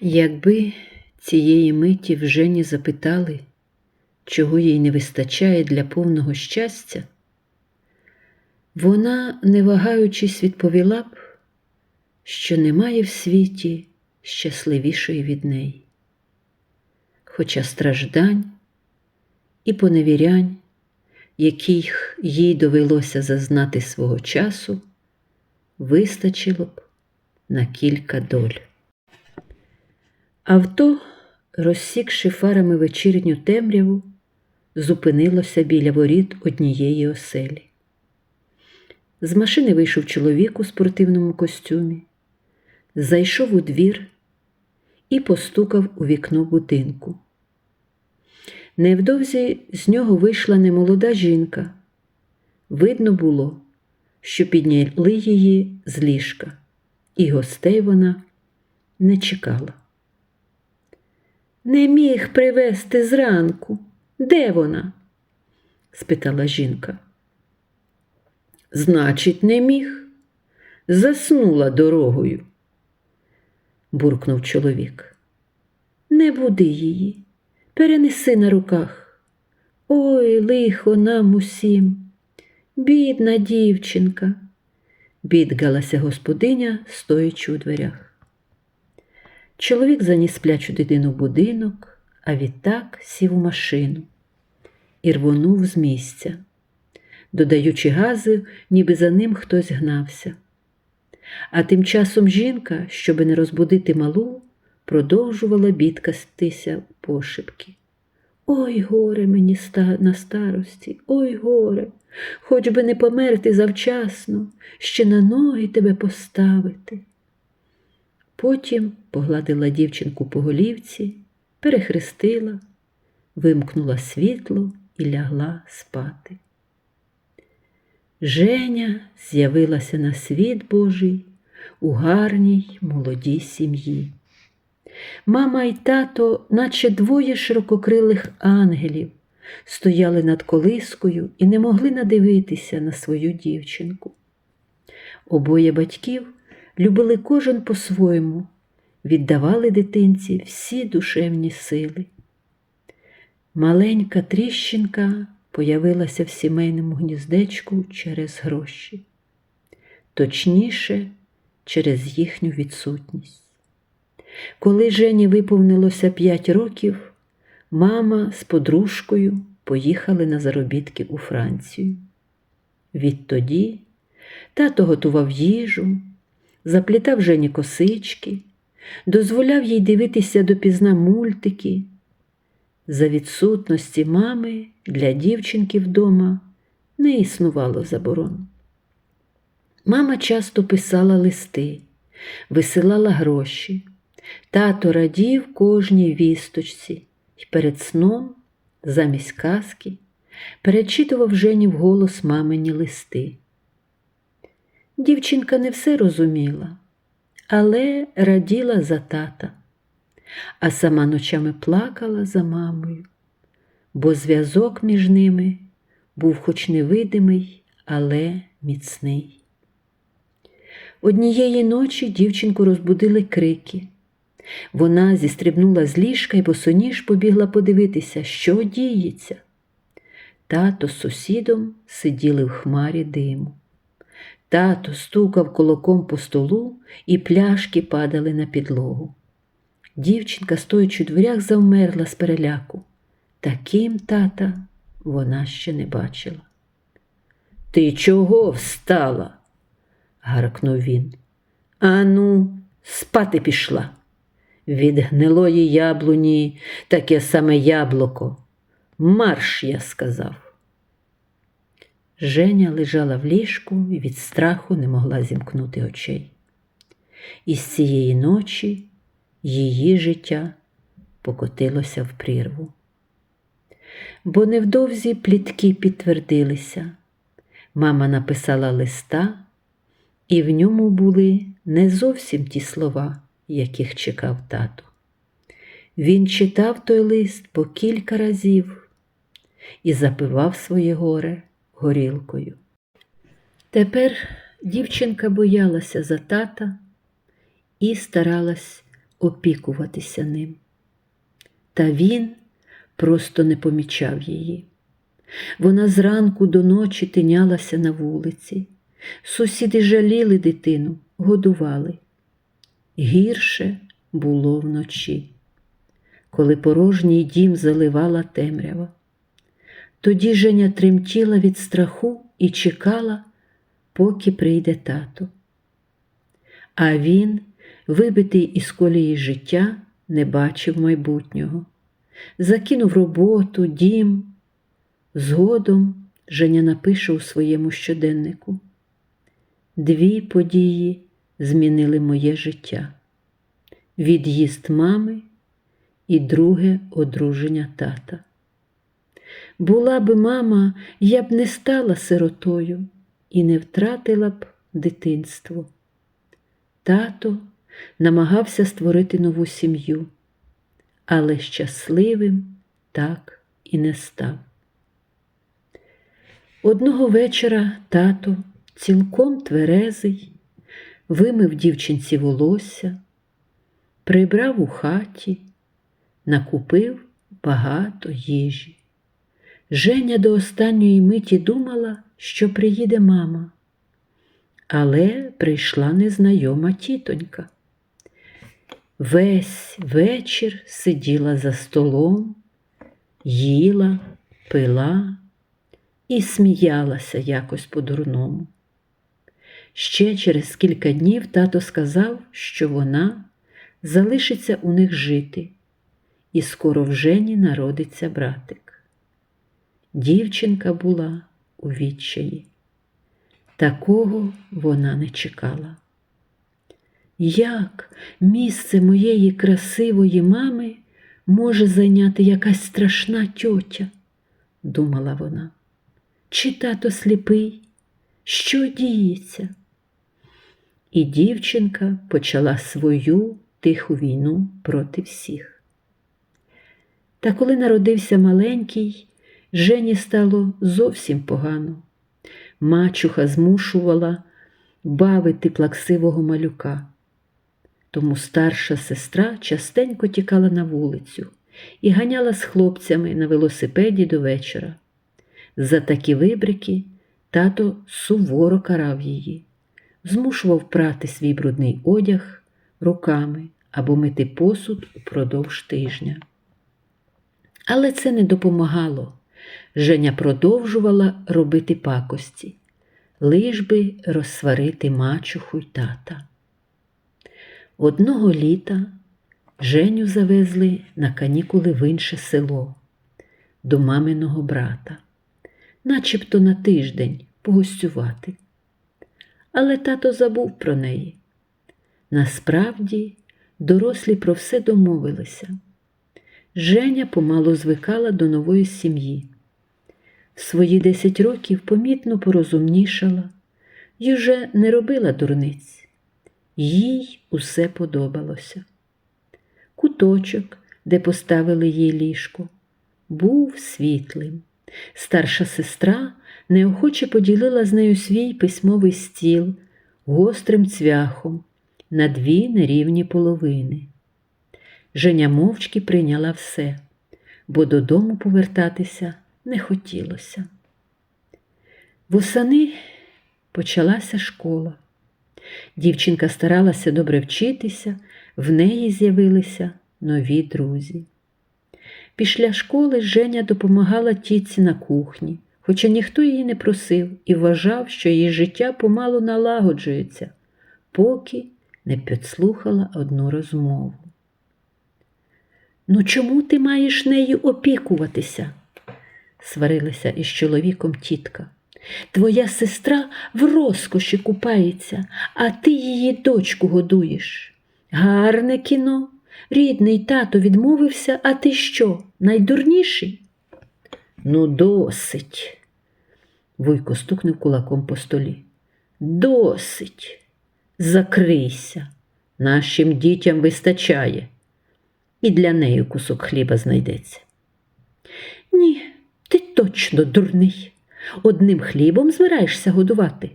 Якби цієї миті в Жені запитали, чого їй не вистачає для повного щастя, вона, не вагаючись, відповіла б, що немає в світі щасливішої від неї. Хоча страждань і поневірянь, яких їй довелося зазнати свого часу, вистачило б на кілька доль. Авто, розсікши фарами вечірню темряву, зупинилося біля воріт однієї оселі. З машини вийшов чоловік у спортивному костюмі, зайшов у двір і постукав у вікно будинку. Невдовзі з нього вийшла немолода жінка. Видно було, що підняли її з ліжка, і гостей вона не чекала. Не міг привезти зранку. Де вона? спитала жінка. Значить, не міг. Заснула дорогою, буркнув чоловік. Не буди її, перенеси на руках. Ой, лихо нам усім. Бідна дівчинка, бідгалася господиня, стоячи у дверях. Чоловік заніс сплячу дитину в будинок, а відтак сів у машину і рвонув з місця, додаючи гази, ніби за ним хтось гнався. А тим часом жінка, щоби не розбудити малу, продовжувала бідкастися пошепки. Ой, горе мені ста... на старості, ой горе, хоч би не померти завчасно, ще на ноги тебе поставити. Потім погладила дівчинку по голівці, перехрестила, вимкнула світло і лягла спати. Женя з'явилася на світ Божий у гарній молодій сім'ї. Мама й тато, наче двоє ширококрилих ангелів, стояли над колискою і не могли надивитися на свою дівчинку. Обоє батьків любили кожен по-своєму, віддавали дитинці всі душевні сили. Маленька тріщинка появилася в сімейному гніздечку через гроші, точніше, через їхню відсутність. Коли Жені виповнилося п'ять років, мама з подружкою поїхали на заробітки у Францію. Відтоді тато готував їжу, заплітав Жені косички, дозволяв їй дивитися допізна мультики. За відсутності мами для дівчинки вдома не існувало заборон. Мама часто писала листи, висилала гроші. Тато радів кожній вісточці і перед сном, замість казки, перечитував Жені вголос мамині листи. Дівчинка не все розуміла, але раділа за тата, а сама ночами плакала за мамою, бо зв'язок між ними був хоч невидимий, але міцний. Однієї ночі дівчинку розбудили крики. Вона зістрибнула з ліжка і босоніж побігла подивитися, що діється. Тато з сусідом сиділи в хмарі диму. Тато стукав кулаком по столу, і пляшки падали на підлогу. Дівчинка, стоячи у дверях, завмерла з переляку. Таким тата вона ще не бачила. Ти чого встала? гаркнув він. Ану, спати пішла. Від гнилої яблуні таке саме яблуко. Марш, я сказав. Женя лежала в ліжку і від страху не могла зімкнути очей. І з цієї ночі її життя покотилося в прірву. Бо невдовзі плітки підтвердилися. Мама написала листа, і в ньому були не зовсім ті слова, яких чекав тато. Він читав той лист по кілька разів і запивав своє горе горілкою. Тепер дівчинка боялася за тата і старалась опікуватися ним. Та він просто не помічав її. Вона зранку до ночі тинялася на вулиці. Сусіди жаліли дитину, годували. Гірше було вночі, коли порожній дім заливала темрява. Тоді Женя тремтіла від страху і чекала, поки прийде тато. А він, вибитий із колії життя, не бачив майбутнього. Закинув роботу, дім. Згодом Женя напише у своєму щоденнику. Дві події змінили моє життя: від'їзд мами і друге одруження тата. Була би мама, я б не стала сиротою і не втратила б дитинство. Тато намагався створити нову сім'ю, але щасливим так і не став. Одного вечора тато, цілком тверезий, вимив дівчинці волосся, прибрав у хаті, накупив багато їжі. Женя до останньої миті думала, що приїде мама, але прийшла незнайома тітонька. Весь вечір сиділа за столом, їла, пила і сміялася якось по-дурному. Ще через кілька днів тато сказав, що вона залишиться у них жити, і скоро в Жені народиться братик. Дівчинка була у відчаї. Такого вона не чекала. Як місце моєї красивої мами може зайняти якась страшна тьотя, думала вона. Чи тато сліпий? Що діється? І дівчинка почала свою тиху війну проти всіх. Та коли народився маленький, Жені стало зовсім погано. Мачуха змушувала бавити плаксивого малюка. Тому старша сестра частенько тікала на вулицю і ганяла з хлопцями на велосипеді до вечора. За такі вибрики тато суворо карав її, змушував прати свій брудний одяг руками або мити посуд упродовж тижня. Але це не допомагало. Женя продовжувала робити пакості, лиш би розсварити мачуху й тата. Одного літа Женю завезли на канікули в інше село до маминого брата, начебто на тиждень погостювати. Але тато забув про неї. Насправді, дорослі про все домовилися. Женя помалу звикала до нової сім'ї. Свої десять років помітно порозумнішала і вже не робила дурниць. Їй усе подобалося. Куточок, де поставили їй ліжко, був світлим. Старша сестра неохоче поділила з нею свій письмовий стіл гострим цвяхом на дві нерівні половини. Женя мовчки прийняла все, бо додому повертатися не хотілося. Восени почалася школа. Дівчинка старалася добре вчитися, в неї з'явилися нові друзі. Після школи Женя допомагала тітці на кухні, хоча ніхто її не просив і вважав, що її життя помалу налагоджується, поки не підслухала одну розмову. Ну, чому ти маєш нею опікуватися? Сварилася із чоловіком тітка. Твоя сестра в розкоші купається, а ти її дочку годуєш. Гарне кіно. Рідний тато відмовився, а ти що, найдурніший? Ну, досить. Вуйко стукнув кулаком по столі. Досить. Закрийся. Нашим дітям вистачає. І для неї кусок хліба знайдеться. Точно дурний. Одним хлібом збираєшся годувати.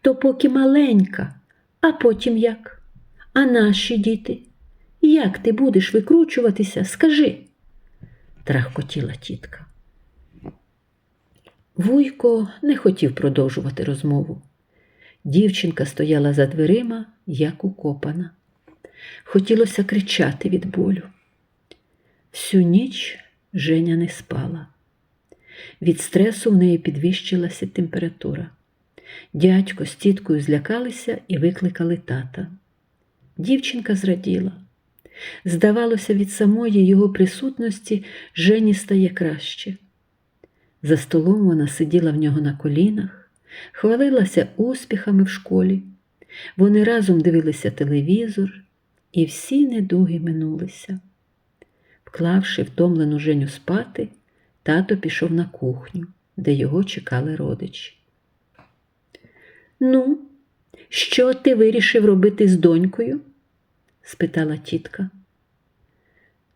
То поки маленька, а потім як? А наші діти? Як ти будеш викручуватися? Скажи, трахкотіла тітка. Вуйко не хотів продовжувати розмову. Дівчинка стояла за дверима, як укопана. Хотілося кричати від болю. Всю ніч Женя не спала. Від стресу в неї підвищилася температура. Дядько з тіткою злякалися і викликали тата. Дівчинка зраділа. Здавалося, від самої його присутності Жені стає краще. За столом вона сиділа в нього на колінах, хвалилася успіхами в школі. Вони разом дивилися телевізор, і всі недуги минулися. Вклавши втомлену Женю спати, тато пішов на кухню, де його чекали родичі. Ну, що ти вирішив робити з донькою? спитала тітка.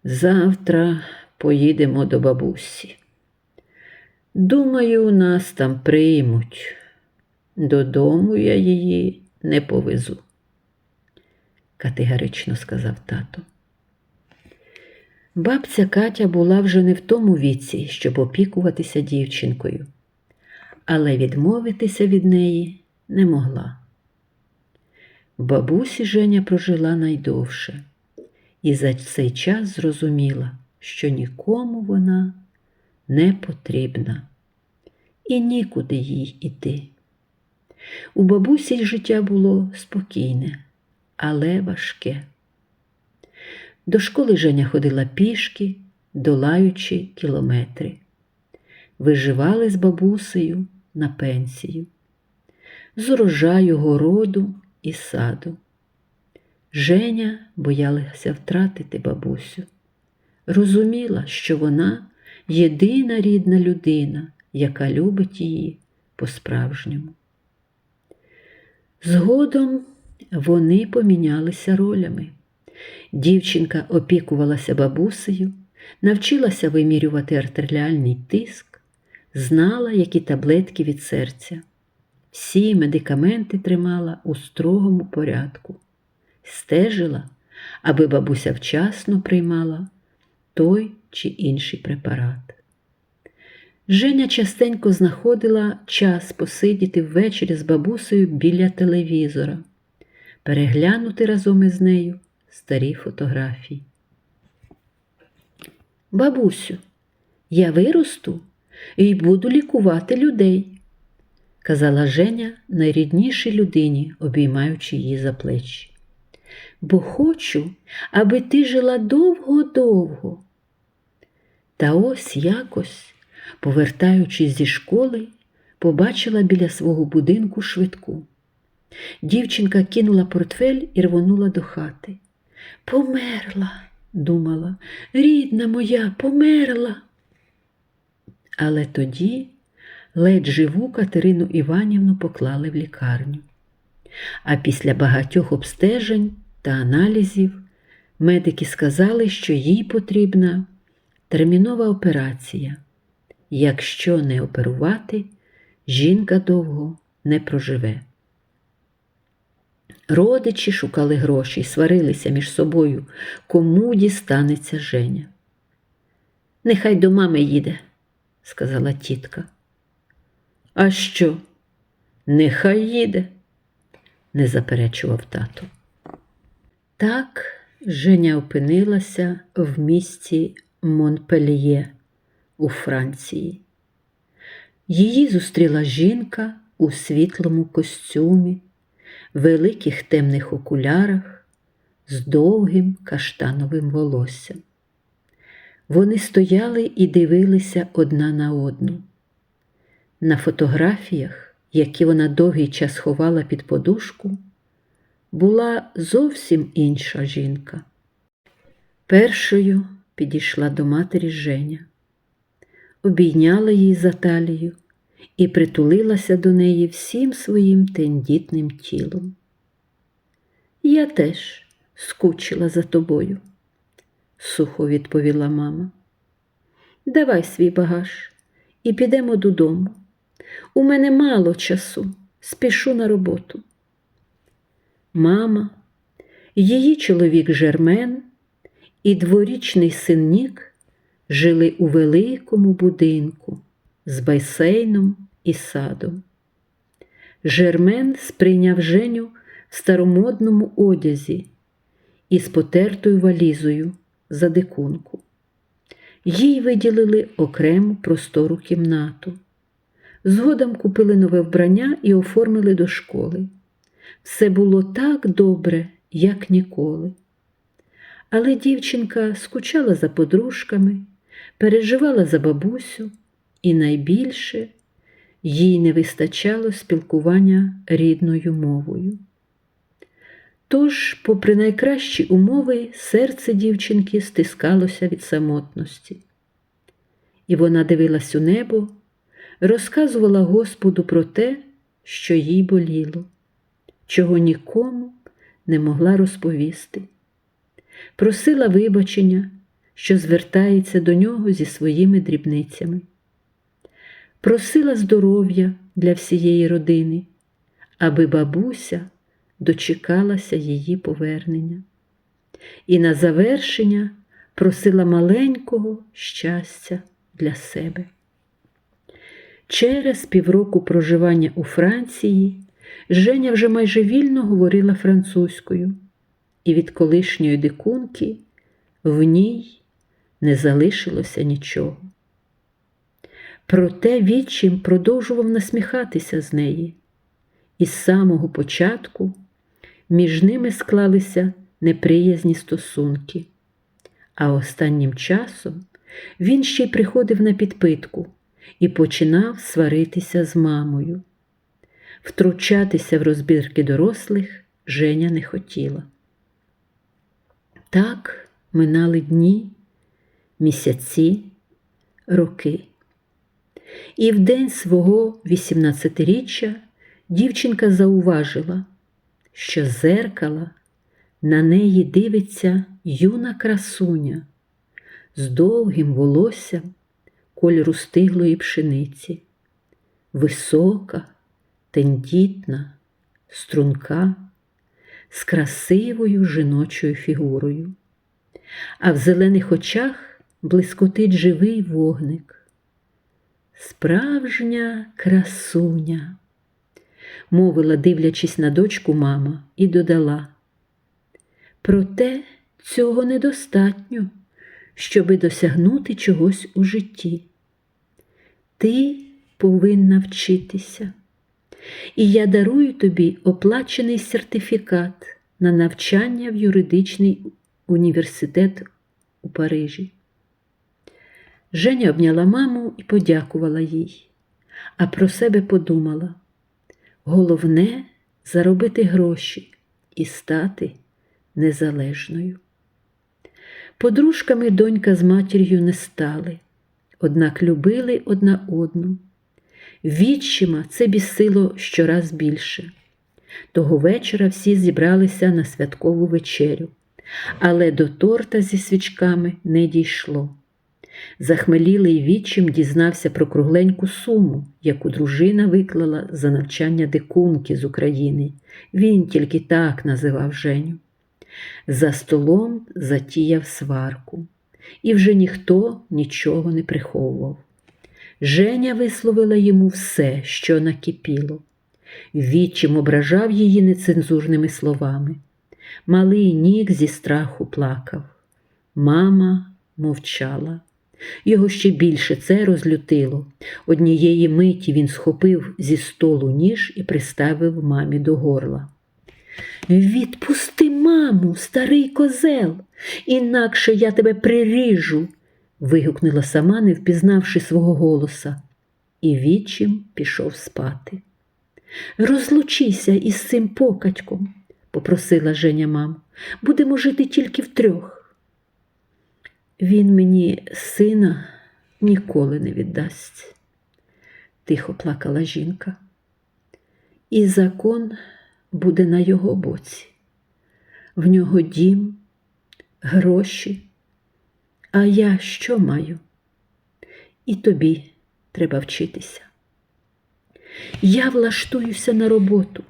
Завтра поїдемо до бабусі. Думаю, нас там приймуть. Додому я її не повезу, категорично сказав тато. Бабця Катя була вже не в тому віці, щоб опікуватися дівчинкою, але відмовитися від неї не могла. Бабусі Женя прожила найдовше і за цей час зрозуміла, що нікому вона не потрібна і нікуди їй іти. У бабусі життя було спокійне, але важке. До школи Женя ходила пішки, долаючи кілометри. Виживали з бабусею на пенсію, з урожаю городу і саду. Женя боялася втратити бабусю. Розуміла, що вона єдина рідна людина, яка любить її по-справжньому. Згодом вони помінялися ролями. Дівчинка опікувалася бабусею, навчилася вимірювати артеріальний тиск, знала, які таблетки від серця. Всі медикаменти тримала у строгому порядку, стежила, аби бабуся вчасно приймала той чи інший препарат. Женя частенько знаходила час посидіти ввечері з бабусею біля телевізора, переглянути разом із нею старі фотографії. Бабусю, я виросту і буду лікувати людей, казала Женя найріднішій людині, обіймаючи її за плечі. Бо хочу, аби ти жила довго-довго. Та ось якось, повертаючись зі школи, побачила біля свого будинку швидку. Дівчинка кинула портфель і рвонула до хати. Померла, думала, рідна моя, померла. Але тоді ледь живу Катерину Іванівну поклали в лікарню. А після багатьох обстежень та аналізів медики сказали, що їй потрібна термінова операція. Якщо не оперувати, жінка довго не проживе. Родичі шукали гроші, сварилися між собою, кому дістанеться Женя. Нехай до мами їде, сказала тітка. А що? Нехай їде, не заперечував тато. Так Женя опинилася в місті Монпельє у Франції. Її зустріла жінка у світлому костюмі великих темних окулярах з довгим каштановим волоссям. Вони стояли і дивилися одна на одну. На фотографіях, які вона довгий час ховала під подушку, була зовсім інша жінка. Першою підійшла до матері Женя, обійняла її за талію і притулилася до неї всім своїм тендітним тілом. Я теж скучила за тобою, сухо відповіла мама. Давай свій багаж і підемо додому. У мене мало часу, спішу на роботу. Мама, її чоловік Жермен і дворічний син Нік жили у великому будинку з басейном і садом. Жермен сприйняв Женю в старомодному одязі і з потертою валізою за дикунку. Їй виділили окрему простору кімнату. Згодом купили нове вбрання і оформили до школи. Все було так добре, як ніколи. Але дівчинка скучала за подружками, переживала за бабусю, і найбільше їй не вистачало спілкування рідною мовою. Тож, попри найкращі умови, серце дівчинки стискалося від самотності. І вона дивилась у небо, розказувала Господу про те, що їй боліло, чого нікому не могла розповісти. Просила вибачення, що звертається до нього зі своїми дрібницями. Просила здоров'я для всієї родини, аби бабуся дочекалася її повернення. І на завершення просила маленького щастя для себе. Через півроку проживання у Франції Женя вже майже вільно говорила французькою, і від колишньої дикунки в ній не залишилося нічого. Проте відчим продовжував насміхатися з неї, і з самого початку між ними склалися неприязні стосунки, а останнім часом він ще й приходив на підпитку і починав сваритися з мамою. Втручатися в розбірки дорослих Женя не хотіла. Так минали дні, місяці, роки. І в день свого 18-річчя дівчинка зауважила, що зеркала на неї дивиться юна красуня з довгим волоссям кольору стиглої пшениці, висока, тендітна, струнка, з красивою жіночою фігурою, а в зелених очах блискотить живий вогник. Справжня красуня, мовила, дивлячись на дочку мама, і додала. Проте цього недостатньо, щоби досягнути чогось у житті. Ти повинна вчитися, і я дарую тобі оплачений сертифікат на навчання в юридичний університет у Парижі. Женя обняла маму і подякувала їй, а про себе подумала: головне заробити гроші і стати незалежною. Подружками донька з матір'ю не стали, однак любили одна одну. Відчима це бісило щораз більше. Того вечора всі зібралися на святкову вечерю, але до торта зі свічками не дійшло. Захмелілий відчим дізнався про кругленьку суму, яку дружина виклала за навчання дикунки з України. Він тільки так називав Женю. За столом затіяв сварку, і вже ніхто нічого не приховував. Женя висловила йому все, що накипіло. Відчим ображав її нецензурними словами. Малий нік зі страху плакав. Мама мовчала. Його ще більше це розлютило. Однієї миті він схопив зі столу ніж і приставив мамі до горла. Відпусти, маму, старий козел, інакше я тебе приріжу. вигукнула сама, не впізнавши свого голоса, і відчим пішов спати. Розлучися із цим покатьком, попросила Женя маму. Будемо жити тільки втрьох. Він мені сина ніколи не віддасть, тихо плакала жінка. І закон буде на його боці. В нього дім, гроші. А я що маю? І тобі треба вчитися. Я влаштуюся на роботу.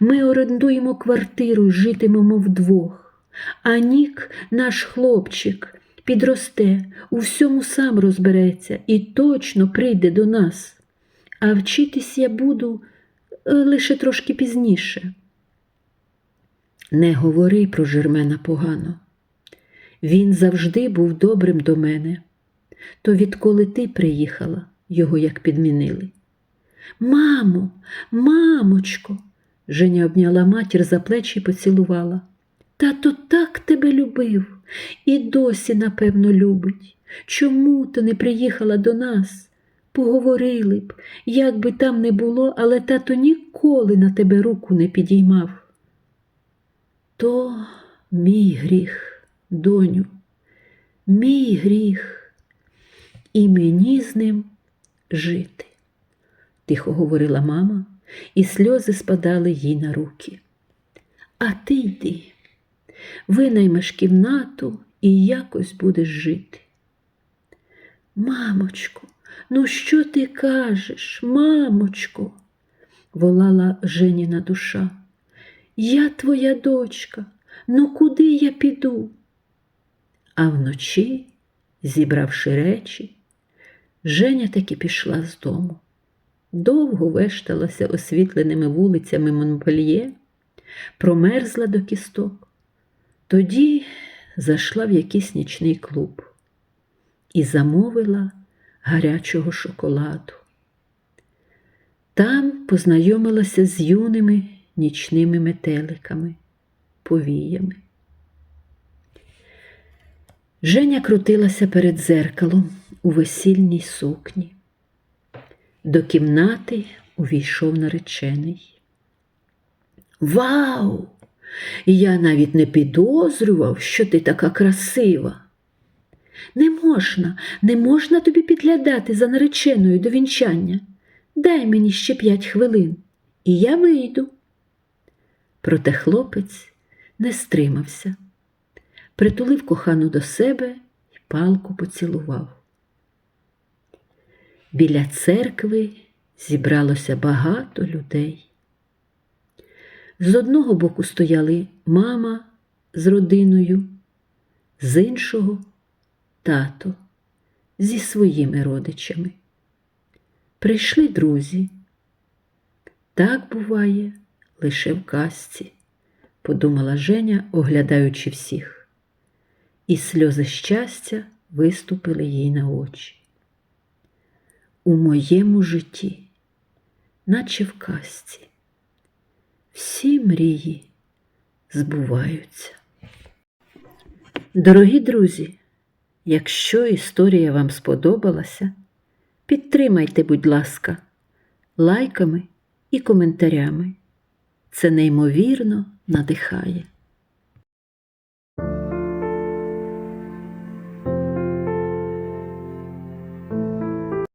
Ми орендуємо квартиру, житимемо вдвох, А Нік, наш хлопчик, підросте, у всьому сам розбереться і точно прийде до нас. А вчитись я буду е, лише трошки пізніше. Не говори про Жермена погано. Він завжди був добрим до мене. То відколи ти приїхала, його як підмінили. Мамо, мамочко, Женя обняла матір за плечі і поцілувала. Тато так тебе любив і досі, напевно, любить. Чому ти не приїхала до нас? Поговорили б, як би там не було, але тато ніколи на тебе руку не підіймав. То мій гріх, доню, мій гріх, і мені з ним жити, тихо говорила мама, і сльози спадали їй на руки. А ти йди, винаймеш кімнату і якось будеш жити. Мамочко, ну що ти кажеш, мамочко? волала Женіна душа. Я твоя дочка, ну куди я піду? А вночі, зібравши речі, Женя таки пішла з дому. Довго вешталася освітленими вулицями Монпельє, промерзла до кісток. Тоді зайшла в якийсь нічний клуб і замовила гарячого шоколаду. Там познайомилася з юними нічними метеликами, повіями. Женя крутилася перед зеркалом у весільній сукні. До кімнати увійшов наречений. Вау! Я навіть не підозрював, що ти така красива. Не можна, не можна тобі підглядати за нареченою до вінчання. Дай мені ще п'ять хвилин, і я вийду. Проте хлопець не стримався, притулив кохану до себе і палку поцілував. Біля церкви зібралося багато людей. З одного боку стояли мама з родиною, з іншого тато зі своїми родичами. Прийшли друзі. Так буває лише в казці, подумала Женя, оглядаючи всіх, і сльози щастя виступили їй на очі. У моєму житті, наче в казці, всі мрії збуваються. Дорогі друзі, якщо історія вам сподобалася, підтримайте, будь ласка, лайками і коментарями. Це неймовірно надихає.